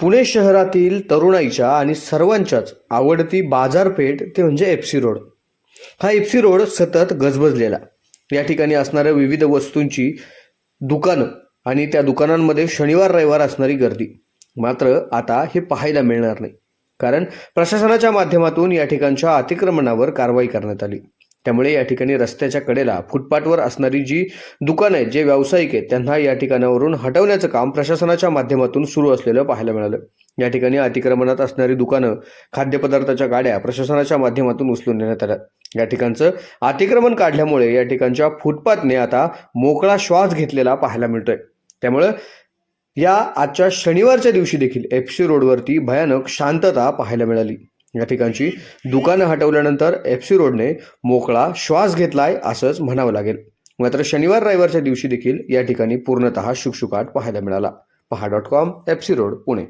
पुणे शहरातील तरुणाईच्या आणि सर्वांच्याच आवडती बाजारपेठ ते म्हणजे एफ सी रोड हा एफ सी रोड सतत गजबजलेला. या ठिकाणी असणाऱ्या विविध वस्तूंची दुकानं आणि त्या दुकानांमध्ये शनिवार रविवार असणारी गर्दी. मात्र आता हे पाहायला मिळणार नाही. कारण प्रशासनाच्या माध्यमातून या ठिकाणच्या अतिक्रमणावर कारवाई करण्यात आली. त्यामुळे या ठिकाणी रस्त्याच्या कडेला फुटपाथवर असणारी जी दुकानं आहेत जे व्यावसायिक आहेत त्यांना या ठिकाणावरून हटवण्याचं काम प्रशासनाच्या माध्यमातून सुरू असलेलं पाहायला मिळालं. या ठिकाणी अतिक्रमणात असणारी दुकानं खाद्यपदार्थाच्या गाड्या प्रशासनाच्या माध्यमातून उचलून नेण्यात आल्या. या ठिकाणचं अतिक्रमण काढल्यामुळे या ठिकाणच्या फुटपाथने आता मोकळा श्वास घेतलेला पाहायला मिळतोय. त्यामुळं या आजच्या शनिवारच्या दिवशी देखील एफ सी रोडवरती भयानक शांतता पाहायला मिळाली. या पिकांची दुकानं हटवल्यानंतर एफ सी रोडने मोकळा श्वास घेतलाय असंच म्हणावं लागेल. मात्र शनिवार रविवारच्या दिवशी देखील या ठिकाणी पूर्णतः शुकशुकाट पाहायला मिळाला. पहा dot com F C road Pune.